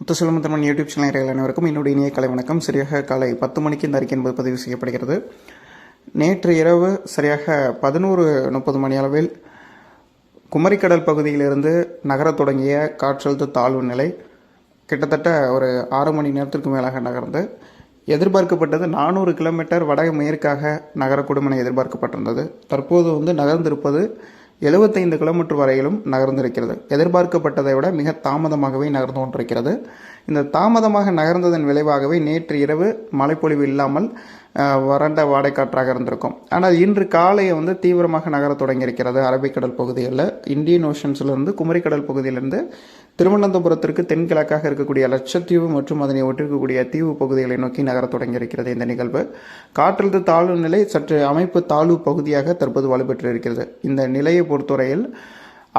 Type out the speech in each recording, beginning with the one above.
Muthuselvam Tamil YouTube channel அனைவருக்கும் என்னுடைய இனிய கலை வணக்கம். சரியாக காலை பத்து மணிக்கு இந்த அறிக்கை என்பது பதிவு செய்யப்படுகிறது. நேற்று இரவு சரியாக பதினோரு முப்பது மணி அளவில் குமரிக்கடல் பகுதியிலிருந்து நகரத் தொடங்கிய காற்றழுத்த தாழ்வு நிலை கிட்டத்தட்ட ஒரு ஆறு மணி நேரத்திற்கு மேலாக நகர்ந்து எதிர்பார்க்கப்பட்டது நானூறு கிலோமீட்டர் வடமேற்காக நகரக்கூடும் என எதிர்பார்க்கப்பட்டிருந்தது. தற்போது வந்து நகர்ந்திருப்பது எழுபத்தைந்து கிலோமீட்டர் வரையிலும் நகர்ந்திருக்கிறது. எதிர்பார்க்கப்பட்டதை விட மிக தாமதமாகவே நகர்ந்து கொண்டிருக்கிறது. இந்த தாமதமாக நகர்ந்ததன் விளைவாகவே நேற்று இரவு மழைப்பொழிவு இல்லாமல் வறண்ட வாடைக்காற்றாக இருந்திருக்கும். ஆனால் இன்று காலை வந்து தீவிரமாக நகரத் தொடங்கியிருக்கிறது அரபிக்கடல் பகுதிகளில். இந்தியன் ஓஷன்ஸ்லேருந்து குமரிக்கடல் பகுதியிலிருந்து திருவனந்தபுரத்திற்கு தென்கிழக்காக இருக்கக்கூடிய லட்சத்தீவு மற்றும் அதனை ஒட்டிருக்கக்கூடிய தீவு பகுதிகளை நோக்கி நகரத் தொடங்கியிருக்கிறது இந்த நிகழ்வு. காற்றழுத்த தாழ்வு நிலை சற்று அமைப்பு தாழ்வு பகுதியாக தற்போது வலுப்பெற்று இருக்கிறது இந்த நிலையை பொறுத்தவரையில்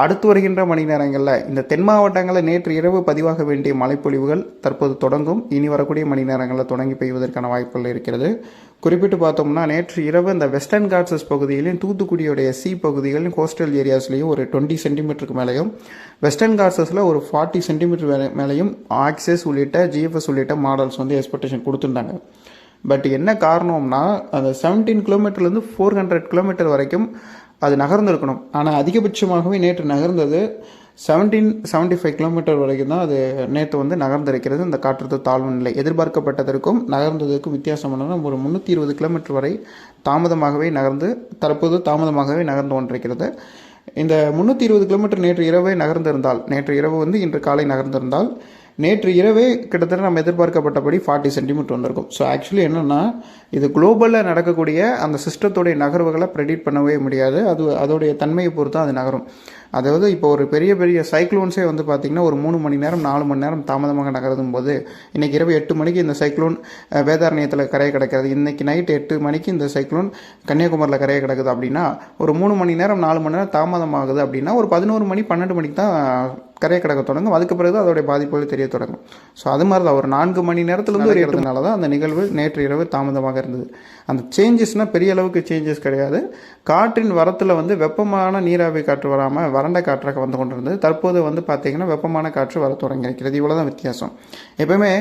அடுத்து வருகின்ற மணி நேரங்களில் இந்த தென் மாவட்டங்களில் நேற்று இரவு பதிவாக வேண்டிய மழைப்பொழிவுகள் தற்போது தொடங்கும். இனி வரக்கூடிய மணி நேரங்களில் தொடங்கி பெய்வதற்கான வாய்ப்புகள் இருக்கிறது. குறிப்பிட்டு பார்த்தோம்னா நேற்று இரவு இந்த வெஸ்டர்ன் காட்ஸஸ் பகுதியிலும் தூத்துக்குடியுடைய சி பகுதிகளிலும் கோஸ்டல் ஏரியாஸ்லையும் ஒரு டுவெண்ட்டி சென்டிமீட்டருக்கு மேலேயும் வெஸ்டர்ன் காட்ஸஸில் ஒரு ஃபார்ட்டி சென்டிமீட்டர் மேலேயும் ஆக்சஸ் உள்ளிட்ட ஜிஎஃப்எஸ் உள்ளிட்ட மாடல்ஸ் வந்து எக்ஸ்பெக்டேஷன் கொடுத்துருந்தாங்க. பட் என்ன காரணம்னா அந்த செவன்டீன் கிலோமீட்டர்லேருந்து ஃபோர் ஹண்ட்ரட் கிலோமீட்டர் வரைக்கும் அது நகர்ந்துருக்கணும். ஆனால் அதிகபட்சமாகவே நேற்று நகர்ந்தது செவன்டீன் செவன்ட்டி ஃபைவ் கிலோமீட்டர் வரைக்கும் தான் அது நேற்று வந்து நகர்ந்திருக்கிறது. இந்த காற்றழுத்த தாழ்வு நிலை எதிர்பார்க்கப்பட்டதற்கும் நகர்ந்ததற்கும் வித்தியாசமான ஒரு முந்நூற்றி இருபது கிலோமீட்டர் வரை தாமதமாகவே நகர்ந்து தற்போது தாமதமாகவே நகர்ந்து கொண்டிருக்கிறது. இந்த முந்நூற்றி இருபது கிலோமீட்டர் நேற்று இரவே நகர்ந்திருந்தால் நேற்று இரவு வந்து இன்று காலை நகர்ந்திருந்தால் நேற்று இரவே கிட்டத்தட்ட நம்ம எதிர்பார்க்கப்பட்டபடி ஃபார்ட்டி சென்டிமீட்டர் வந்திருக்கும். ஸோ ஆக்சுவலி என்னென்னா இது குளோபலில் நடக்கக்கூடிய அந்த சிஸ்டத்தோடைய நகர்வுகளை ப்ரெடிக்ட் பண்ணவே முடியாது. அது அதோடைய தன்மையை பொறுத்து அது நகரும். அதாவது இப்போ ஒரு பெரிய பெரிய சைக்ளோன்ஸே வந்து பார்த்திங்கன்னா ஒரு மூணு மணி நேரம் நாலு மணி நேரம் தாமதமாக நகருதும் போது இன்றைக்கி இரவு எட்டு மணிக்கு இந்த சைக்ளோன் வேதாரண்யத்தில் கரையை கிடக்கிறது. இன்றைக்கி நைட் எட்டு மணிக்கு இந்த சைக்ளோன் கன்னியாகுமரியில் கரையை கிடக்குது அப்படின்னா ஒரு மூணு மணி நேரம் நாலு மணி நேரம் தாமதமாகுது அப்படின்னா ஒரு பதினோரு மணி பன்னெண்டு மணிக்கு தான் கரையை கிடக்க தொடங்கும். அதுக்கு பிறகு அதோடைய பாதிப்புகள் தெரிய தொடங்கும். ஸோ அது மாதிரி தான். ஒரு நான்கு மணி நேரத்துலேருந்து ஒரு இருக்கிறதுனால தான் அந்த நிகழ்வு நேற்று இரவு தாமதமாக இருந்தது. அந்த சேஞ்சஸ்னால் பெரிய அளவுக்கு சேஞ்சஸ் கிடையாது. காற்றின் வரத்தில் வந்து வெப்பமான நீராவி காற்று வராமல் வறண்ட காற்றாக வந்து கொண்டிருந்தது. தற்போது வந்து பார்த்திங்கன்னா வெப்பமான காற்று வர தொடங்கியிருக்கிறது. இவ்வளோ தான் வித்தியாசம். எப்பவுமே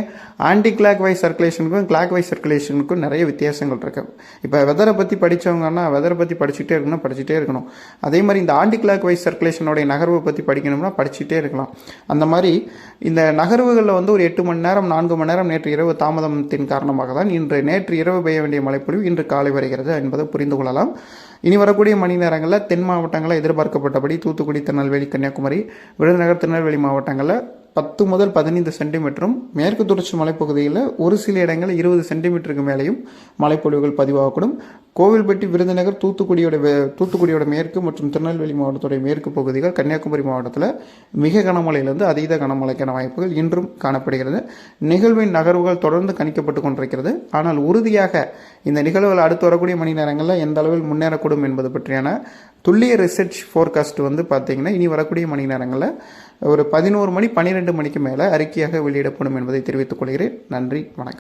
ஆன்டி கிளாக் வைஸ் சர்க்குலேஷனுக்கும் கிளாக் வைஸ் சர்க்குலேஷனுக்கும் நிறைய வித்தியாசங்கள் இருக்கு. இப்போ வெதரை பற்றி படித்தவங்கன்னா வெதரை பற்றி படிச்சுட்டே இருக்கணும் படிச்சுட்டே இருக்கணும். அதே மாதிரி இந்த ஆன்டி கிளாக் வைஸ் சர்க்குலேஷனுடைய நகர்வை பற்றி படிக்கணும்னா படிச்சுட்டே இருக்கலாம். அந்த மாதிரி இந்த நகர்வுகளில் வந்து ஒரு எட்டு மணி நேரம் நான்கு மணி நேரம் நேற்று இரவு தாமதத்தின் காரணமாக தான் இன்று நேற்று இரவு பெய்ய வேண்டிய மழைப்பொழிவு இன்று காலை வருகிறது என்பதை புரிந்து கொள்ளலாம். இனி வரக்கூடிய மணி நேரங்களில் தென் மாவட்டங்களில் எதிர்பார்க்கப்பட்டபடி தூத்துக்குடி திருநெல்வேலி கன்னியாகுமரி விருதுநகர் திருநெல்வேலி மாவட்டங்களில் பத்து முதல் பதினைந்து சென்டிமீட்டரும் மேற்கு தொடர்ச்சி மலைப்பகுதியில் ஒரு சில இடங்களில் இருபது சென்டிமீட்டருக்கு மேலேயும் மழைப்பொழிவுகள் பதிவாகக்கூடும். கோவில்பட்டி விருதுநகர் தூத்துக்குடியோட தூத்துக்குடியோட மேற்கு மற்றும் திருநெல்வேலி மாவட்டத்துடைய மேற்கு பகுதிகள் கன்னியாகுமரி மாவட்டத்தில் மிக கனமழையிலிருந்து அதீத கனமழைக்கான வாய்ப்புகள் இன்றும் காணப்படுகிறது. நிகழ்வின் நகர்வுகள் தொடர்ந்து கணிக்கப்பட்டு கொண்டிருக்கிறது. ஆனால் உறுதியாக இந்த நிகழ்வுகள் அடுத்து வரக்கூடிய மணி நேரங்களில் எந்த அளவில் முன்னேறக்கூடும் என்பது பற்றியான துல்லிய ரிசர்ச் ஃபோர்காஸ்ட் வந்து பார்த்தீங்கன்னா இனி வரக்கூடிய மணி நேரங்களில் ஒரு பதினோரு மணி பன்னிரெண்டு மணிக்கு மேலே அறிக்கையாக வெளியிடப்படும் என்பதை தெரிவித்துக் கொள்கிறேன். நன்றி வணக்கம்.